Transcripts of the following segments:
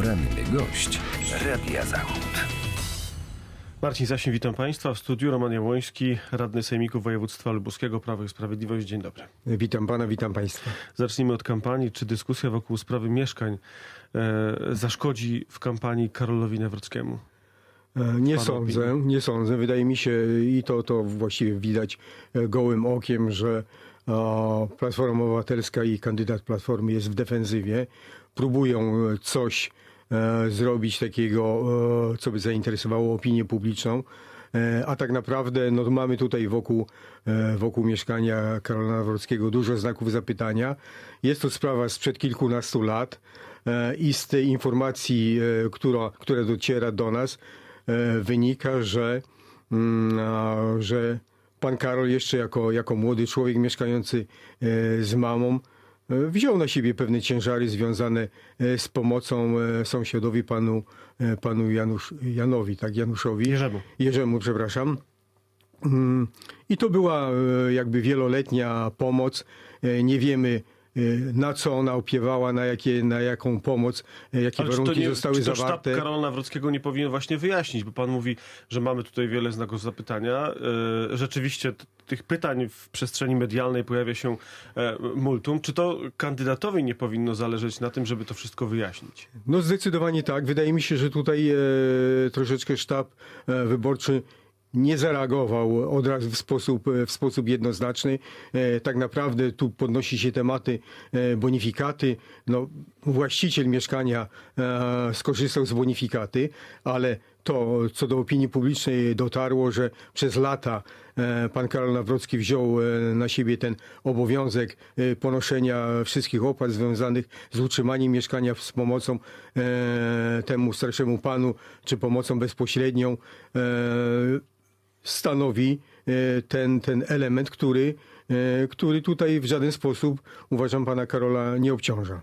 Poranny gość Radia Zachód. Marcin Zasim, witam Państwa. W studiu Roman Jabłoński, radny Sejmiku Województwa Lubuskiego, Prawo i Sprawiedliwość. Dzień dobry. Witam pana, witam państwa. Zacznijmy od kampanii. Czy dyskusja wokół sprawy mieszkań e, zaszkodzi w kampanii Karolowi Nawrockiemu? E, Nie sądzę, nie sądzę. Wydaje mi się i to, to właściwie widać e, gołym okiem, że Platforma Obywatelska i kandydat Platformy jest w defensywie. Próbują e, coś zrobić takiego, e, co by zainteresowało opinię publiczną. E, A tak naprawdę no, mamy tutaj wokół, e, wokół mieszkania Karola Nawrockiego dużo znaków zapytania. Jest to sprawa sprzed kilkunastu lat e, i z tej informacji, e, która, która dociera do nas, e, wynika, że, mm, że pan Karol jeszcze jako, jako młody człowiek mieszkający e, z mamą e, wziął na siebie pewne ciężary związane e, z pomocą e, sąsiadowi panu, e, panu Janusz, Janowi, tak, Januszowi. Jerzemu. Jerzemu, przepraszam. Mm, I to była e, jakby wieloletnia pomoc. E, Nie wiemy e, na co ona opiewała, na, jakie, na jaką pomoc, e, jakie Ale warunki nie, zostały czy to zawarte. sztab Karola Nawrockiego nie powinien właśnie wyjaśnić? Bo pan mówi, że mamy tutaj wiele znaków zapytania. E, Rzeczywiście tych pytań w przestrzeni medialnej pojawia się e, multum. Czy to kandydatowi nie powinno zależeć na tym, żeby to wszystko wyjaśnić? No zdecydowanie tak. Wydaje mi się, że tutaj e, troszeczkę sztab e, wyborczy nie zareagował od razu w sposób, w sposób jednoznaczny. E, tak naprawdę tu podnosi się tematy e, bonifikaty. No, właściciel mieszkania e, skorzystał z bonifikaty, ale to, co do opinii publicznej dotarło, że przez lata pan Karol Nawrocki wziął na siebie ten obowiązek ponoszenia wszystkich opłat związanych z utrzymaniem mieszkania z pomocą temu starszemu panu, czy pomocą bezpośrednią, stanowi e, ten, ten element, który, e, który tutaj w żaden sposób, uważam, pana Karola nie obciąża.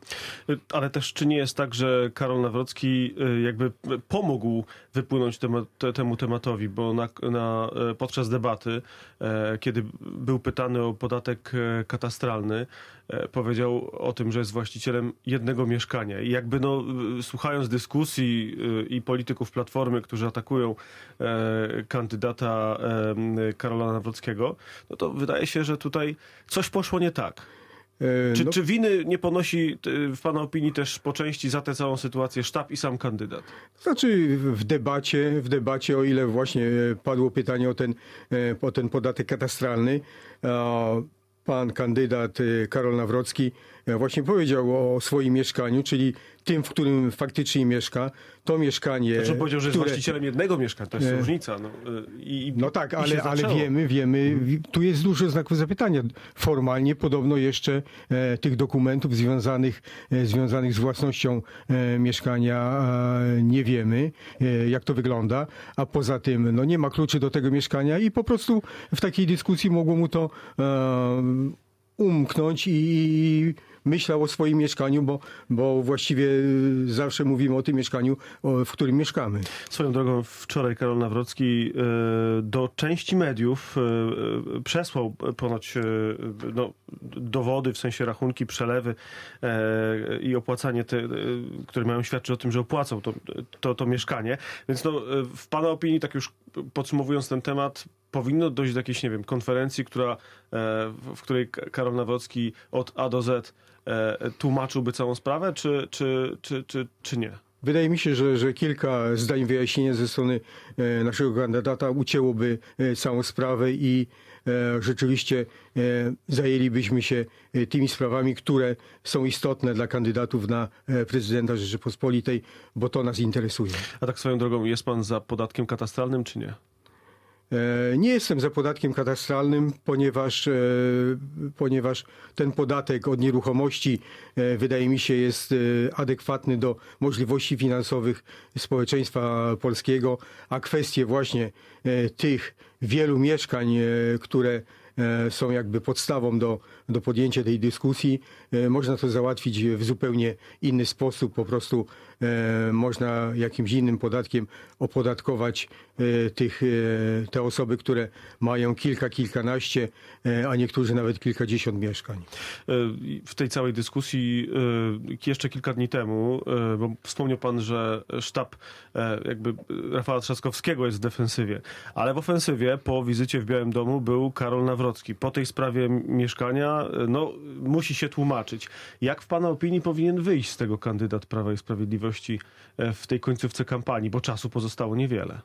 Ale też czy nie jest tak, że Karol Nawrocki y, jakby pomógł wypłynąć te, temu tematowi, bo na, na, e, podczas debaty, e, kiedy był pytany o podatek e, katastralny, e, powiedział o tym, że jest właścicielem jednego mieszkania. I jakby no, słuchając dyskusji y, i polityków Platformy, którzy atakują e, kandydata e, Karola Nawrockiego, no to wydaje się, że tutaj coś poszło nie tak. E, Czy, no, czy winy nie ponosi y, w Pana opinii też po części za tę całą sytuację sztab i sam kandydat? Znaczy w debacie, w debacie, o ile właśnie e, padło pytanie o ten, e, o ten podatek katastralny, pan kandydat e, Karol Nawrocki e, właśnie powiedział o swoim mieszkaniu, czyli tym, w którym faktycznie mieszka. To mieszkanie, Znaczy powiedział, że jest które- właścicielem jednego mieszkania, to jest E, różnica. No, y, i, No tak, ale, ale. Mhm. wiemy, wiemy, wi- tu jest dużo znaków zapytania. Formalnie podobno jeszcze e, tych dokumentów związanych, e, związanych z własnością e, mieszkania e, nie wiemy, e, jak to wygląda, a poza tym no, nie ma kluczy do tego mieszkania i po prostu w takiej dyskusji mogło mu to e, umknąć i myślał o swoim mieszkaniu, bo, bo właściwie zawsze mówimy o tym mieszkaniu, w którym mieszkamy. Swoją drogą wczoraj Karol Nawrocki e, do części mediów e, przesłał ponoć no, dowody, w sensie rachunki, przelewy i opłacanie, te, które mają świadczyć o tym, że opłacał to, to, to mieszkanie. Więc no, w Pana opinii, tak już podsumowując ten temat, powinno dojść do jakiejś, nie wiem, konferencji, która, e, w- której Karol Nawrocki od A do Z e, tłumaczyłby całą sprawę, czy, czy, czy, czy, czy nie? Wydaje mi się, że, że kilka zdań wyjaśnienia ze strony e, naszego kandydata ucięłoby całą sprawę i rzeczywiście zajęlibyśmy się tymi sprawami, które są istotne dla kandydatów na prezydenta Rzeczypospolitej, bo to nas interesuje. A tak swoją drogą, jest pan za podatkiem katastralnym, czy nie? E, Nie jestem za podatkiem katastralnym, ponieważ, e, ponieważ ten podatek od nieruchomości e, wydaje mi się jest adekwatny do możliwości finansowych społeczeństwa polskiego, a kwestie właśnie tych wielu mieszkań, które są jakby podstawą do, do podjęcia tej dyskusji. E, Można to załatwić w zupełnie inny sposób, po prostu e, można jakimś innym podatkiem opodatkować e, tych, te osoby, które mają kilka, kilkanaście, a niektórzy nawet kilkadziesiąt mieszkań. W tej całej dyskusji jeszcze kilka dni temu, bo wspomniał pan, że sztab jakby Rafała Trzaskowskiego jest w defensywie, ale w ofensywie po wizycie w Białym Domu był Karol Nawrocki. Po tej sprawie mieszkania no, musi się tłumaczyć. Jak w pana opinii powinien wyjść z tego kandydat Prawa i Sprawiedliwości e, w tej końcówce kampanii, bo czasu pozostało niewiele?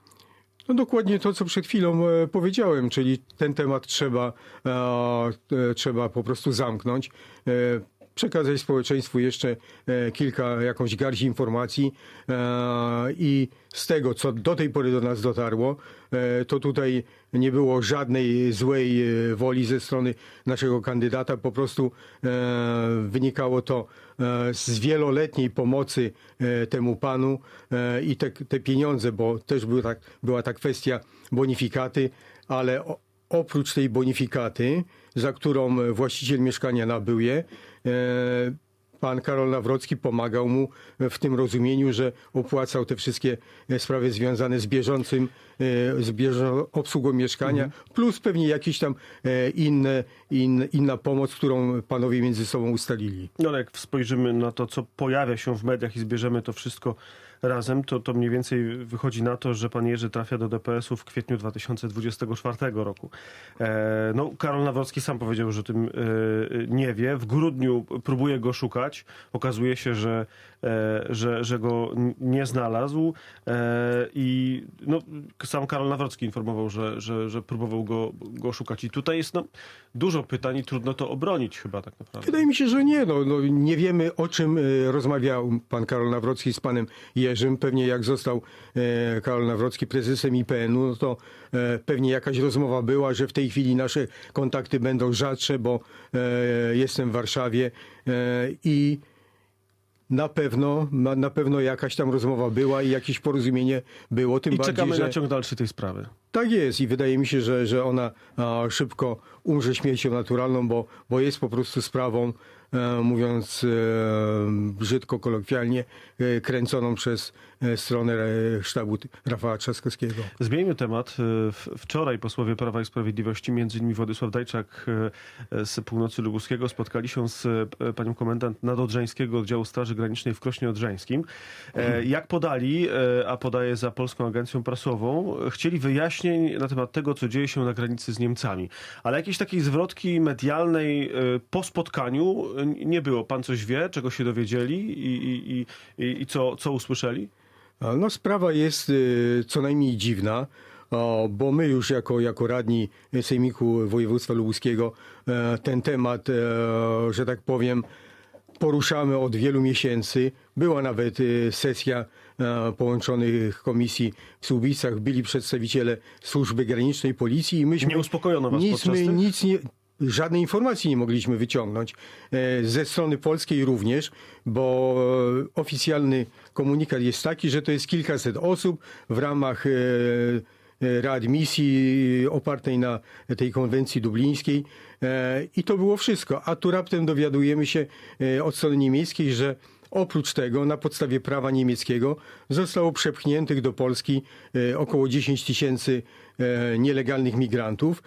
No dokładnie to, co przed chwilą e, powiedziałem, czyli ten temat trzeba, e, trzeba po prostu zamknąć. Przekazać społeczeństwu jeszcze e, kilka, jakąś garść informacji e, i z tego, co do tej pory do nas dotarło, e, to tutaj nie było żadnej złej woli ze strony naszego kandydata. Po prostu wynikało to z wieloletniej pomocy temu panu i te, te pieniądze, bo też była, tak, była ta kwestia bonifikaty, ale oprócz tej bonifikaty, za którą właściciel mieszkania nabył je, e, pan Karol Nawrocki pomagał mu w tym rozumieniu, że opłacał te wszystkie e, sprawy związane z bieżącym, e, z bieżącą obsługą mieszkania, plus pewnie jakieś tam inne, in, inna pomoc, którą panowie między sobą ustalili. No ale jak spojrzymy na to, co pojawia się w mediach i zbierzemy to wszystko razem, to, to mniej więcej wychodzi na to, że pan Jerzy trafia do DPS-u w kwietniu 2024 roku. E, no, Karol Nawrocki sam powiedział, że tym e, nie wie. W grudniu próbuje go szukać. Okazuje się, że, e, że, że go nie znalazł. E, I no, sam Karol Nawrocki informował, że, że, że próbował go, go szukać. I tutaj jest no, dużo pytań i trudno to obronić chyba tak naprawdę. Wydaje mi się, że nie. No, no, nie wiemy, o czym e, rozmawiał pan Karol Nawrocki z panem Jerzym. Pewnie jak został e, Karol Nawrocki prezesem IPN-u, no to e, pewnie jakaś rozmowa była, że w tej chwili nasze kontakty będą rzadsze, bo e, jestem w Warszawie i na pewno, na, pewno jakaś tam rozmowa była i jakieś porozumienie było. Tym I bardziej, czekamy że... na ciąg dalszy tej sprawy. Tak jest i wydaje mi się, że, że ona szybko umrze śmiercią naturalną, bo, bo jest po prostu sprawą, mówiąc e, brzydko, kolokwialnie, e, kręconą przez e, stronę e, sztabu Rafała Trzaskowskiego. Zmieńmy temat. E, Wczoraj posłowie Prawa i Sprawiedliwości, innymi Władysław Dajczak e, z północy lubuskiego, spotkali się z e, panią komendant Nadodrzeńskiego Oddziału Straży Granicznej w Krośnie Odrzeńskim. E, Jak podali, e, a podaje za Polską Agencją Prasową, e, chcieli wyjaśnień na temat tego, co dzieje się na granicy z Niemcami. Ale jakiejś takiej zwrotki medialnej e, po spotkaniu e, nie było. Pan coś wie, czego się dowiedzieli i, i, i, i co, co usłyszeli? No sprawa jest y, co najmniej dziwna, bo my już jako, jako radni Sejmiku Województwa Lubuskiego e, ten temat, e, że tak powiem, poruszamy od wielu miesięcy. Była nawet y, sesja e, połączonych komisji w Słubicach, byli przedstawiciele służby granicznej, policji i myśmy... Nie uspokojono was nic, podczas my, tych? nic nie, żadnej informacji nie mogliśmy wyciągnąć. E, Ze strony polskiej również, bo oficjalny komunikat jest taki, że to jest kilkaset osób w ramach e, e, readmisji opartej na tej konwencji dublińskiej i to było wszystko. A tu raptem dowiadujemy się od strony niemieckiej, że Oprócz tego, na podstawie prawa niemieckiego zostało przepchniętych do Polski około 10 tysięcy nielegalnych migrantów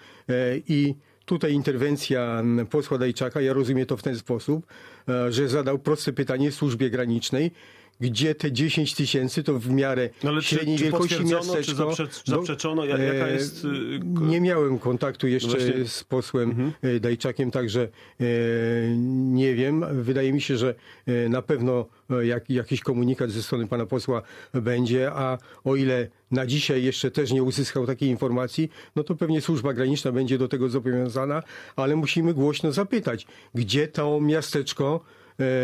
i tutaj interwencja posła Dajczaka, ja rozumiem to w ten sposób, e, że zadał proste pytanie służbie granicznej, gdzie te 10 tysięcy to w miarę No ale czy, średniej czy wielkości czy miasteczko. zaprze, No, zaprzeczono? Ja- Jaka e, jest... y, Nie miałem kontaktu jeszcze No właśnie. Mhm. z posłem e, Dajczakiem, także e, nie wiem. Wydaje mi się, że na pewno jak, jakiś komunikat ze strony pana posła będzie, a o ile na dzisiaj jeszcze też nie uzyskał takiej informacji, no to pewnie służba graniczna będzie do tego zobowiązana, ale musimy głośno zapytać, gdzie to miasteczko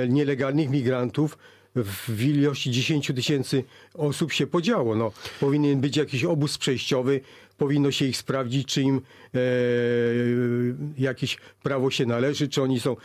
nielegalnych migrantów w ilości 10 tysięcy osób się podziało. No, powinien być jakiś obóz przejściowy, powinno się ich sprawdzić, czy im e, jakieś prawo się należy, czy oni są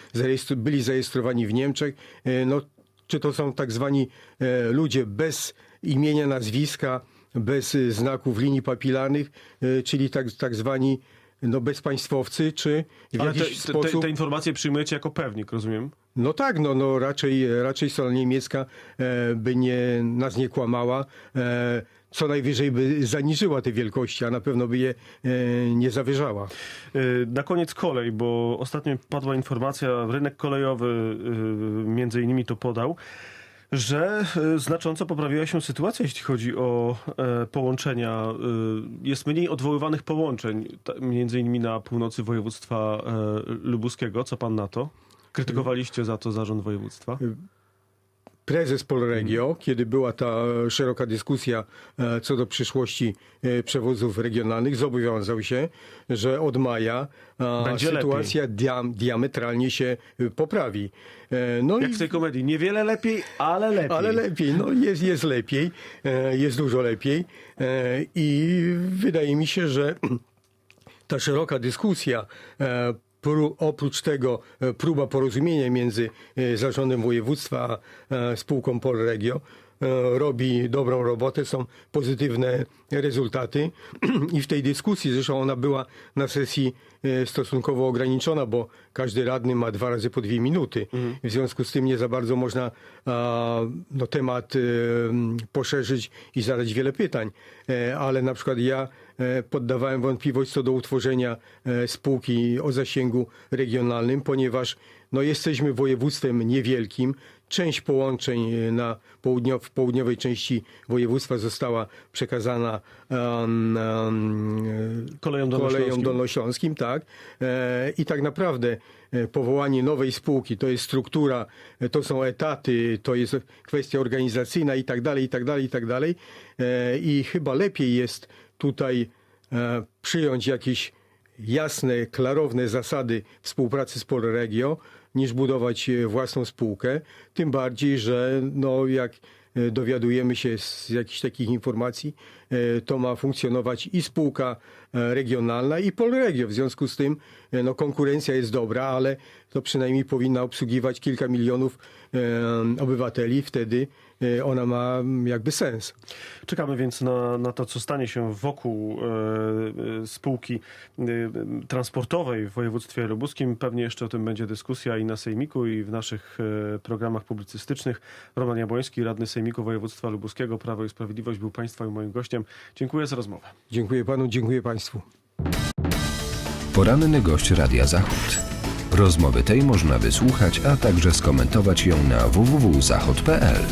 byli zarejestrowani w Niemczech, e, no, czy to są tak zwani e, ludzie bez imienia, nazwiska, bez e, znaków linii papilarnych, e, czyli tak, tak zwani no, bezpaństwowcy, czy w Ale te, jakiś te, sposób... te, te informacje przyjmujecie jako pewnik, rozumiem? No tak, no, no raczej, raczej strona niemiecka e, by nie, nas nie kłamała. E, co najwyżej by zaniżyła te wielkości, a na pewno by je e, nie zawyżała. Na koniec kolej, bo ostatnio padła informacja, rynek kolejowy między innymi to podał, że znacząco poprawiła się sytuacja, jeśli chodzi o połączenia. Jest mniej odwoływanych połączeń, między innymi na północy województwa lubuskiego. Co pan na to? Krytykowaliście za to zarząd województwa? prezes Polregio, kiedy była ta szeroka dyskusja e, co do przyszłości e, przewozów regionalnych, zobowiązał się, że od maja Będzie sytuacja diam, diametralnie się e, poprawi. No Jak i w tej komedii. Niewiele lepiej, ale lepiej. ale lepiej, no jest, jest lepiej, jest dużo lepiej i wydaje mi się, że ta szeroka dyskusja, oprócz tego e, próba porozumienia między e, zarządem województwa a e, spółką Polregio robi dobrą robotę, są pozytywne rezultaty i w tej dyskusji, zresztą ona była na sesji e, stosunkowo ograniczona, bo każdy radny ma dwa razy po dwie minuty. W związku z tym nie za bardzo można no, temat e, poszerzyć i zadać wiele pytań. E, Ale na przykład ja e, poddawałem wątpliwość co do utworzenia e, spółki o zasięgu regionalnym, ponieważ no, jesteśmy województwem niewielkim. Część połączeń e, na południow, w południowej części województwa została przekazana um, um, Koleją kolejom dolnośląskim. dolnośląskim, tak. E, I tak naprawdę e, powołanie nowej spółki, to jest struktura, e, to są etaty, to jest kwestia organizacyjna i tak dalej, i tak dalej, i tak dalej. E, I chyba lepiej jest tutaj e, przyjąć jakieś jasne, klarowne zasady współpracy z Polregio, niż budować e, własną spółkę. Tym bardziej, że no, jak e, dowiadujemy się z jakichś takich informacji, e, to ma funkcjonować i spółka regionalna, i Polregio. W związku z tym no, konkurencja jest dobra, ale to przynajmniej powinna obsługiwać kilka milionów obywateli. Wtedy ona ma mm, jakby sens. Czekamy więc na, na to, co stanie się wokół e, e, spółki e, transportowej w województwie lubuskim. Pewnie jeszcze o tym będzie dyskusja i na Sejmiku, i w naszych e, programach publicystycznych. Roman Jabłoński, radny Sejmiku Województwa Lubuskiego, Prawo i Sprawiedliwość, był Państwa i moim gościem. Dziękuję za rozmowę. Dziękuję panu, dziękuję państwu. Poranny gość Radia Zachód. Rozmowy tej można wysłuchać, a także skomentować ją na www.zachod.pl.